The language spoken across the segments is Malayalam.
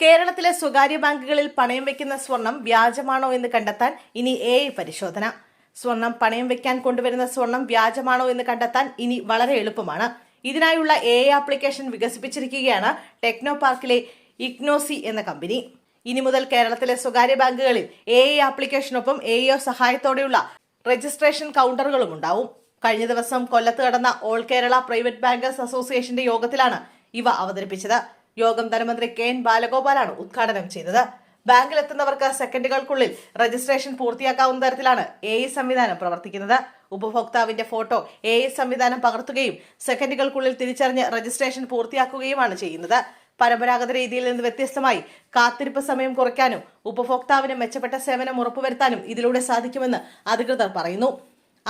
കേരളത്തിലെ സ്വകാര്യ ബാങ്കുകളിൽ പണയം വെക്കുന്ന സ്വർണം വ്യാജമാണോ എന്ന് കണ്ടെത്താൻ ഇനി എ പരിശോധന. സ്വർണം പണയം വെക്കാൻ കൊണ്ടുവരുന്ന സ്വർണം വ്യാജമാണോ എന്ന് കണ്ടെത്താൻ ഇനി വളരെ എളുപ്പമാണ്. ഇതിനായുള്ള എ ആപ്ലിക്കേഷൻ വികസിപ്പിച്ചിരിക്കുകയാണ് ടെക്നോ പാർക്കിലെ ഇഗ്നോസി എന്ന കമ്പനി. ഇനി മുതൽ കേരളത്തിലെ സ്വകാര്യ ബാങ്കുകളിൽ എ ആപ്ലിക്കേഷനൊപ്പം എ സഹായത്തോടെയുള്ള രജിസ്ട്രേഷൻ കൗണ്ടറുകളും ഉണ്ടാവും. കഴിഞ്ഞ ദിവസം കൊല്ലത്ത് കടന്ന ഓൾ കേരള പ്രൈവറ്റ് ബാങ്കേഴ്സ് അസോസിയേഷന്റെ യോഗത്തിലാണ് ഇവ അവതരിപ്പിച്ചത്. യോഗം ധനമന്ത്രി കെ എൻ ബാലഗോപാലാണ് ഉദ്ഘാടനം ചെയ്തത്. ബാങ്കിൽ എത്തുന്നവർക്ക് സെക്കൻഡുകൾക്കുള്ളിൽ രജിസ്ട്രേഷൻ പൂർത്തിയാക്കാവുന്ന തരത്തിലാണ് എ സംവിധാനം പ്രവർത്തിക്കുന്നത്. ഉപഭോക്താവിന്റെ ഫോട്ടോ എ സംവിധാനം പകർത്തുകയും സെക്കൻഡുകൾക്കുള്ളിൽ തിരിച്ചറിഞ്ഞ് രജിസ്ട്രേഷൻ പൂർത്തിയാക്കുകയുമാണ് ചെയ്യുന്നത്. പരമ്പരാഗത രീതിയിൽ നിന്ന് വ്യത്യസ്തമായി കാത്തിരിപ്പ് സമയം കുറയ്ക്കാനും ഉപഭോക്താവിന് മെച്ചപ്പെട്ട സേവനം ഉറപ്പുവരുത്താനും ഇതിലൂടെ സാധിക്കുമെന്ന് അധികൃതർ പറയുന്നു.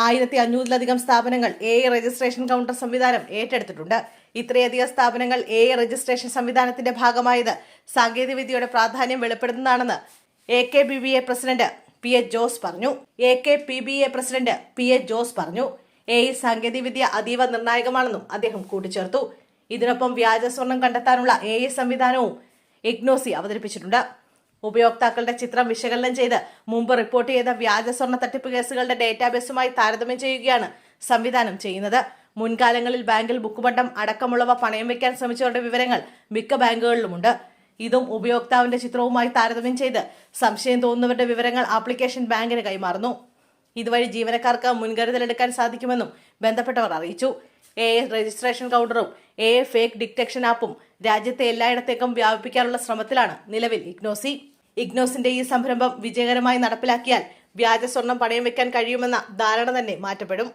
ആയിരത്തി അഞ്ഞൂറിലധികം സ്ഥാപനങ്ങൾ എ രജിസ്ട്രേഷൻ കൗണ്ടർ സംവിധാനം ഏറ്റെടുത്തിട്ടുണ്ട്. ഇത്രയധികം സ്ഥാപനങ്ങൾ എ രജിസ്ട്രേഷൻ സംവിധാനത്തിന്റെ ഭാഗമായത് സാങ്കേതികവിദ്യയുടെ പ്രാധാന്യം വെളിപ്പെടുത്തുന്നതാണെന്ന് A K B B A president P H Jose പറഞ്ഞു. A K P B A president P H Jose പറഞ്ഞു. എ ഐ സാങ്കേതികവിദ്യ അതീവ നിർണായകമാണെന്നും അദ്ദേഹം കൂട്ടിച്ചേർത്തു. ഇതിനൊപ്പം വ്യാജ സ്വർണം കണ്ടെത്താനുള്ള എ ഐ സംവിധാനവും ഇഗ്നോസി അവതരിപ്പിച്ചിട്ടുണ്ട്. ഉപയോക്താക്കളുടെ ചിത്രം വിശകലനം ചെയ്ത് മുമ്പ് റിപ്പോർട്ട് ചെയ്ത വ്യാജ സ്വർണ തട്ടിപ്പ് കേസുകളുടെ ഡേറ്റാബേസുമായി താരതമ്യം ചെയ്യുകയാണ് സംവിധാനം ചെയ്യുന്നത്. മുൻകാലങ്ങളിൽ ബാങ്കിൽ ബുക്കുപണ്ടം അടക്കമുള്ളവ പണയം വെക്കാൻ ശ്രമിച്ചവരുടെ വിവരങ്ങൾ മിക്ക ബാങ്കുകളിലുമുണ്ട്. ഇതും ഉപയോക്താവിന്റെ ചിത്രവുമായി താരതമ്യം ചെയ്ത് സംശയം തോന്നുന്നവരുടെ വിവരങ്ങൾ ആപ്ലിക്കേഷൻ ബാങ്കിന് കൈമാറുന്നു. ഇതുവഴി ജീവനക്കാർക്ക് മുൻകരുതലെടുക്കാൻ സാധിക്കുമെന്നും ബന്ധപ്പെട്ടവർ അറിയിച്ചു. എ രജിസ്ട്രേഷൻ കൗണ്ടറും എ ഫേക്ക് ഡിറ്റക്ഷൻ ആപ്പും രാജ്യത്തെ എല്ലായിടത്തേക്കും വ്യാപിപ്പിക്കാനുള്ള ശ്രമത്തിലാണ് നിലവിൽ ഇഗ്നോസി. ഇഗ്നോസിന്റെ ഈ സംരംഭം വിജയകരമായി നടപ്പിലാക്കിയാൽ വ്യാജ സ്വർണം പണയം വെക്കാൻ കഴിയുമെന്ന ധാരണ തന്നെ മാറ്റപ്പെടും.